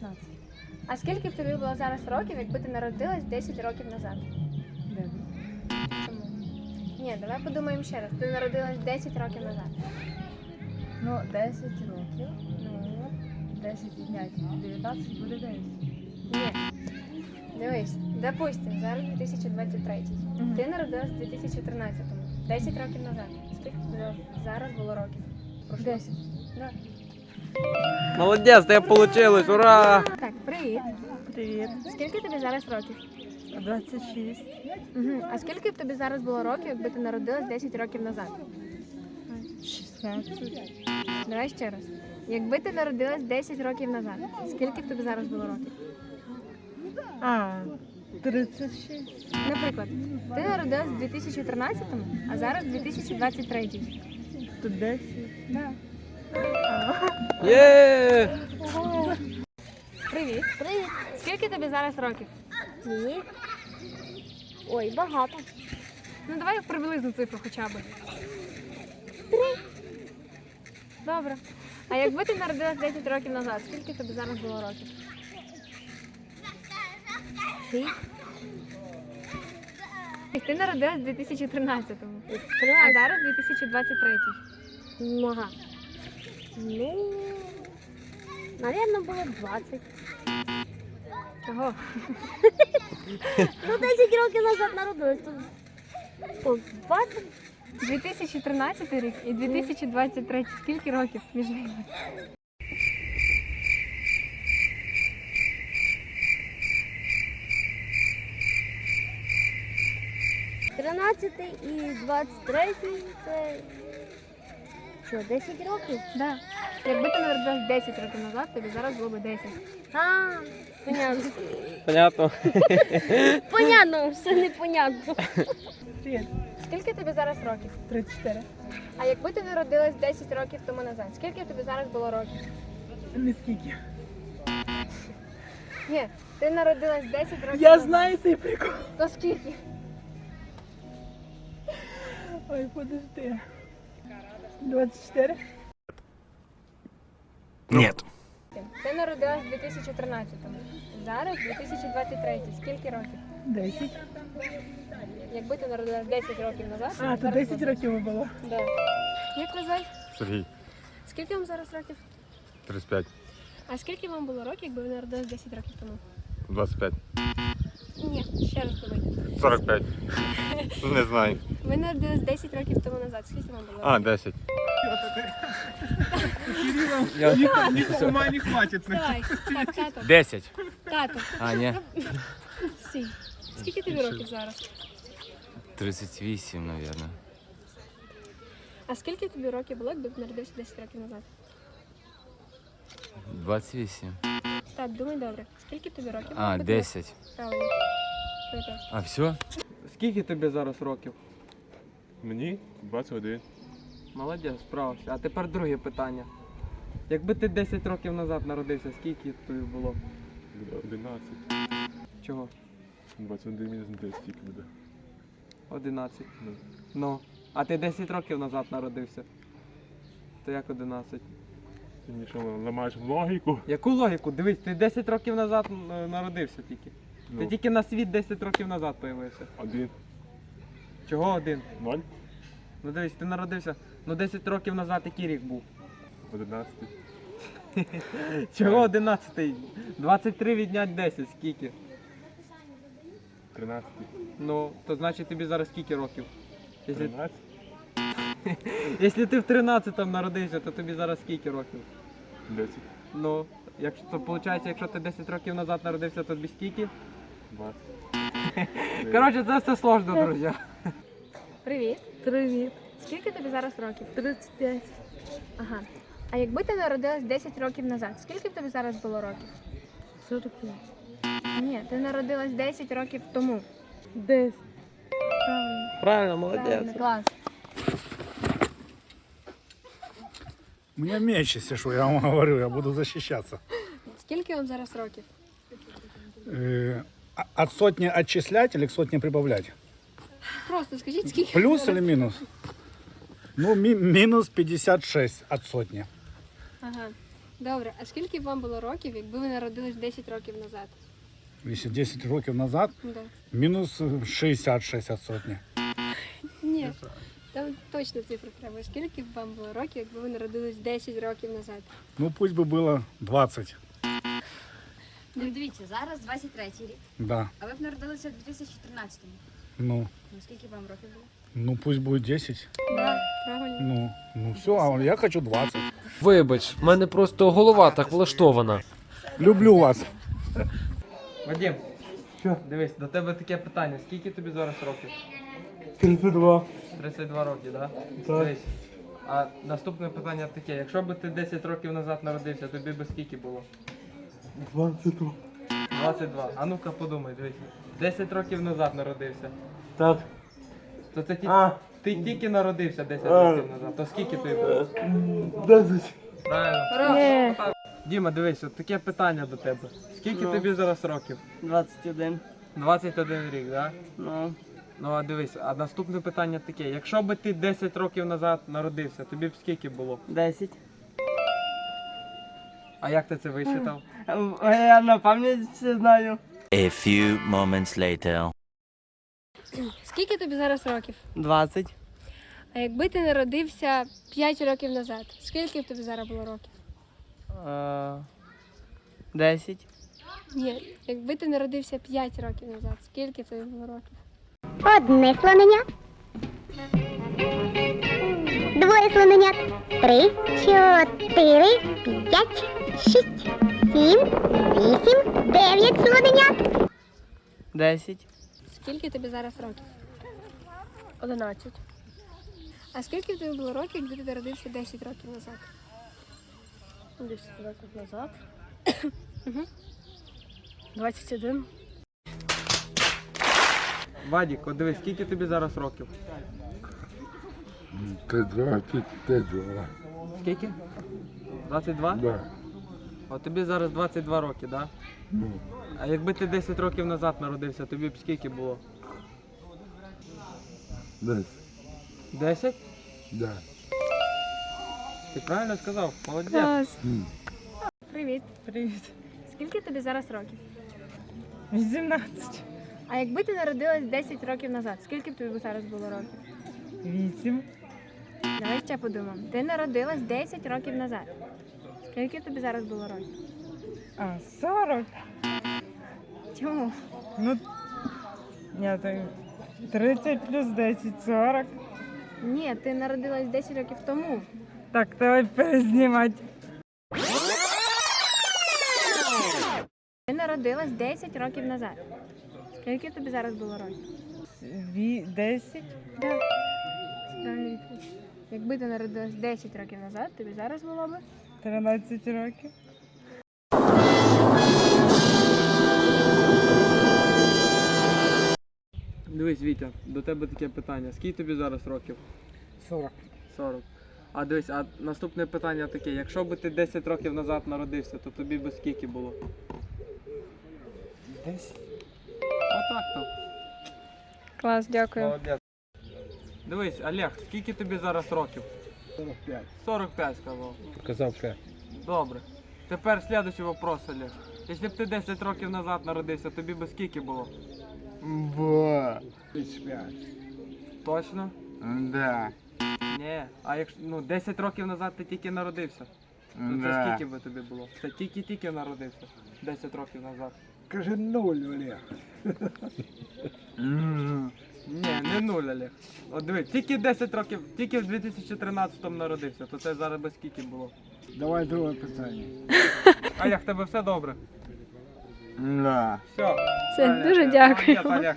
19. А скільки б тобі було зараз років, якби ти народилась 10 років назад? 9. Чому? Ні, давай подумаємо ще раз. Ти народилась 10 років назад. Ну, 10 років. Ну, 10 відняти 19 буде 9. ні. Дивись, допустим, зараз 2023. Мгм. Ти народилась в 2013-му. 10 років назад. Скільки тобі зараз було років? Прошу. 10. Да. Молодець, тебе вийшло, ура! Так, привіт. Привіт. Скільки тобі зараз років? 26. Угу. А скільки б тобі зараз було років, якби ти народилась 10 років назад? 16. Давай ще раз. Якби ти народилась 10 років назад, скільки б тобі зараз було років? А, 36. Наприклад, ти народилась в 2013-му, а зараз 2023. То 10. Да. Є! Привіт. Привіт. Скільки тобі зараз років? Ні. Ой, багато. Ну давай приблизну цифру хоча б. Три. Добре. А якби ти народилась 10 років назад, скільки тобі зараз було років? Шість. Ти народилась в 2013-му, а зараз 2023. Ага. Ну, наверное, було 20. Чого? Ну, 10 років назад народилась. То 20. 2013 рік і 2023. Скільки років між ними? Тринадцятий і 23 це. Що, 10 років? Да. Якби ти народилась 10 років назад, тобі зараз було б 10. А, понятно. Понятно. Понятно, все непонятно. Привіт. Скільки тобі зараз років? 34. А якби ти народилась 10 років тому назад, скільки тобі зараз було років? Не скільки. Ні, ти народилась 10 років. Я назад. знаю цей прикол. То скільки? Ой, подожди. 24. Нет. Ти народилась в 2013-му. Зараз 2023. Скільки років? 10. Якби ти народилась 10 років назад. А, тобі то зараз 10 було б- років було. Да. Як ви звати? Сергій, Скільки вам зараз років? 35, А скільки вам було років, якби ви народились 10 років тому? 25, Ні, ще раз думайте. 45. Не знаю. Ви народились 10 років тому назад. Скільки вам було? А, 10. Ума не хватит. Давай, так, тато, 10. тато, А, ні. сі. Скільки тобі років зараз? 38, мабуть. А скільки тобі років було, якби народився 10 років назад? 28. Так, думай добре. Скільки тобі років? А, якби 10. Правильно. П'ять. А все? Скільки тобі зараз років? Мені 21. Молодець, справився. А тепер друге питання. Якби ти 10 років назад народився, скільки тобі було? Буде 11. Чого? 21 мінус 10 стільки буде. 11. Ну. Ну. А ти 10 років назад народився. То як 11? Ти мені що, ламаєш логіку? Яку логіку? Дивись, ти 10 років назад е, народився тільки. Ти Ну, тільки на світ 10 років назад появився. один. Чого один? Ноль. Ну дивись, ти народився. Ну 10 років назад який рік був? 11. Чого 11? 23 віднять 10, скільки? 13. Ну, то значить тобі зараз скільки років? Якщо, 13. якщо ти в 13-му народився, то тобі зараз скільки років? 10. Ну, якщо то виходить, якщо ти 10 років назад народився, то тобі скільки? 20. Коротше, це все сложно, друзі. Привіт. Привіт. Скільки тобі зараз років? 35. Ага. А якби ти народилась 10 років назад, скільки б тобі зараз було років? 45. Ні, ти народилась 10 років тому. 10. Правильно. Правильно, молодець. Правильно, клас. У меня меч, если что, я вам говорю, я буду защищаться. Скільки вам зараз років? Э, а- От сотни отчислять или к сотне прибавлять? Просто скажіть, скільки. Плюс зараз- или минус? Ну, ми- минус 56 от сотни. Ага. Добре, а скільки б вам було років, якби ви народились 10 років назад? Якщо 10 років назад, Да. мінус 66 від сотні. Ні. Там точно цифру треба. Скільки б вам було років, якби ви народились 10 років назад? Ну, пусть би було 20. Ну, дивіться, зараз 23 рік, Да. а ви б народилися в 2013-му. Ну, Ну, скільки вам років було? ну пусть буде 10. Да, правильно. Ну, ну все, а я хочу 20. Вибач, в мене просто голова так влаштована. Люблю вас. Вадим, що? Дивись, до тебе таке питання. Скільки тобі зараз років? 32. 32 роки, да? так? Дивись. А наступне питання таке: якщо б ти 10 років назад народився, тобі би скільки було? 22. 22. А ну-ка подумай, дивись. 10 років назад народився. Так. То це ті... А. ти тільки народився 10 А. років назад. То скільки тобі було? 10. Правильно. Діма, дивись, от таке питання до тебе. Скільки тобі зараз років? 21. 21 рік, так? Да? Ну, Ну а дивись, а наступне питання таке: якщо би ти 10 років назад народився, тобі б скільки було? 10. А як ти це висчитав? А Я на пам'ять все знаю. A few moments later. Скільки тобі зараз років? 20. А якби ти народився 5 років назад, скільки б тобі зараз було років? Е, 10. Ні, якби ти народився 5 років назад, скільки тобі було років? Одне слонення. Двоє слоненят. Три, чотири, п'ять, шість, сім, вісім, дев'ять слоненят. 10. Скільки тобі зараз років? 11. А скільки тобі було років, якби ти народився 10 років назад? 10 років назад. 21. Вадік, от дивись, скільки тобі зараз років? Скільки? 22? Да. А тобі зараз 22 роки, так? Да? А якби ти 10 років назад народився, тобі б скільки було? 10. 10? Да. Ти правильно сказав? Молодець. Клас. Привіт. Привіт. Скільки тобі зараз років? 18. А якби ти народилась 10 років назад, скільки б тобі зараз було років? 8. Давай ще подумаємо. Ти народилась 10 років назад. Б тобі зараз було років? А, 40. Чому? Ну, я так... 30 плюс 10, 40. Ні, ти народилась 10 років тому. Так, давай перезнімати. Ти народилась 10 років назад. Скільки тобі зараз було років? Ві- 10. Да. Правильна відповідь. Якби ти народилась 10 років назад, тобі зараз було би 13 років. Дивись, Вітя, до тебе таке питання. Скільки тобі зараз років? 40. 40. А дивись, а наступне питання таке: якщо би ти 10 років назад народився, то тобі би скільки було? 10. Отак то. Клас, дякую. Молодець. Дивись, Олег, скільки тобі зараз років? 45. 45 сказав. Казав 5. Добре. Тепер слідуючий вопрос, Олег. Якщо б ти 10 років назад народився, тобі би скільки було? Ба. 35. Точно? Да. Ні. А якщо ну 10 років назад ти тільки народився, то це Да. скільки би тобі було? Це тільки-тільки народився 10 років назад. Каже нуль, Олег. Ні, не нуль, Олег. От дивись, тільки 10 років, тільки в 2013-му народився, то це зараз би скільки було? Давай друге питання. А як тебе все добре? Да. Все. Все, Олег, дуже дякую. молодець, Олег.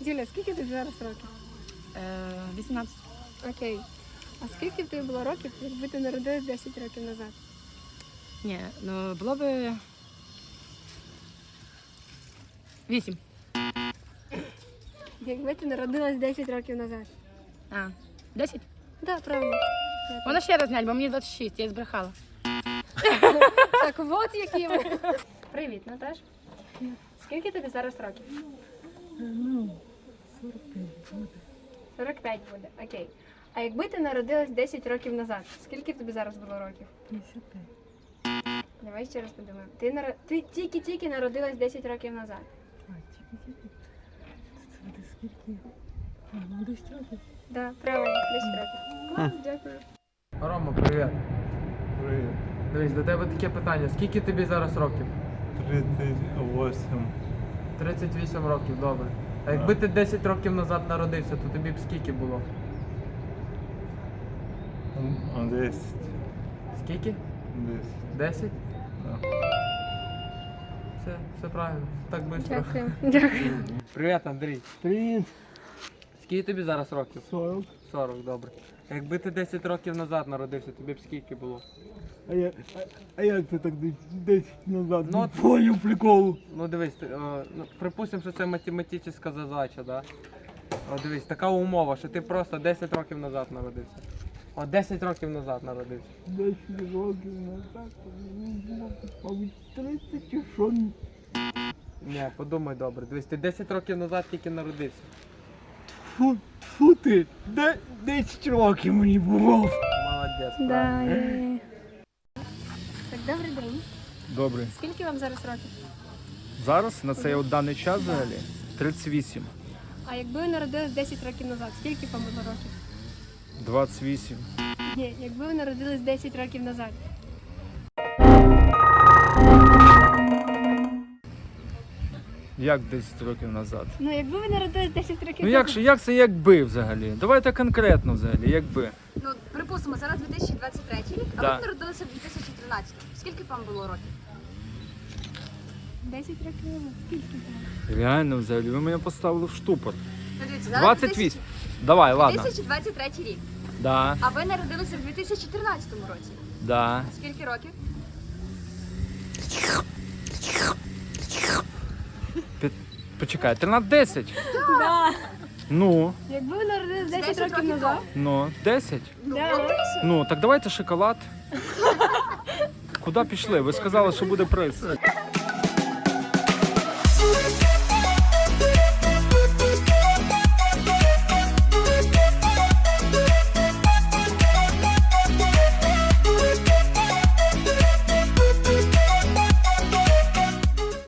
Юля, скільки тобі зараз років? 18. Окей. А скільки б тобі було років, якби ти народилась 10 років назад? Ні, ну було би 8. Якби ти народилась 10 років назад. А, 10? Так, да, правильно. Можна ще раз зняти, бо мені 26, я збрехала. Так от які ми. Привіт, Наташ. Скільки тобі зараз років? Ну, 45 буде. 45 буде, окей. А якби ти народилась 10 років назад, скільки б тобі зараз було років? 55. Давай ще раз подумаємо. Ти, нар... ти тільки-тільки народилась 10 років назад. А, тільки-тільки. Це буде скільки? Ну 10 років. Да, правильно, 10 років. Клас, дякую. Рома, привіт. Привіт. Дивись, до тебе таке питання. Скільки тобі зараз років? 38. 38 років, добре. А якби ти 10 років назад народився, то тобі б скільки було? 10. Скільки? 10. 10? Все, все правильно. Так швидко. Дякую. Дякую. Привіт, Андрій. Привіт. Скільки тобі зараз років? 40. 40, добре. Якби ти 10 років назад народився, тобі б скільки було? А, я, а, а як це так 10 назад? Ну, поняв приколу. Ну дивись, ти, е, ну, припустимо, що це математична задача, да? О, дивись, така умова, що ти просто 10 років назад народився. О, 10 років назад народився. 10 років назад, мені було, мабуть, 30 чи що. Ні, подумай добре. Дивись, ти 10 років назад тільки народився. Фу, фу ти, де 10 років мені було. Молодець. Да, є. Так, добрий день. Добре. Скільки вам зараз років? Зараз на цей от даний час взагалі 38, А якби ви народились 10 років назад, скільки вам було років? 28. Ні, якби ви народились 10 років назад. Як 10 років назад? Ну, якби ви народились 10 років Ну як, же- як це якби взагалі? Давайте конкретно взагалі, якби. Ну, припустимо, зараз 2023 рік, а Да. ви народилися в 2013. Скільки б вам було років? 10 років назад, скільки було? Реально взагалі, ви мене поставили в штупор. Ну, дивіться, зараз 28. Давай, ладно. 2023 рік. Да, А ви народилися в 2014 році. да. Скільки років? Пі- Почекай, 13-10? Да. Ну, Якби ви народились 10, 10 років років назад. ну, 10. Ну, Да. Ну, так давайте шоколад. Куди пішли? Ви сказали, що буде приз.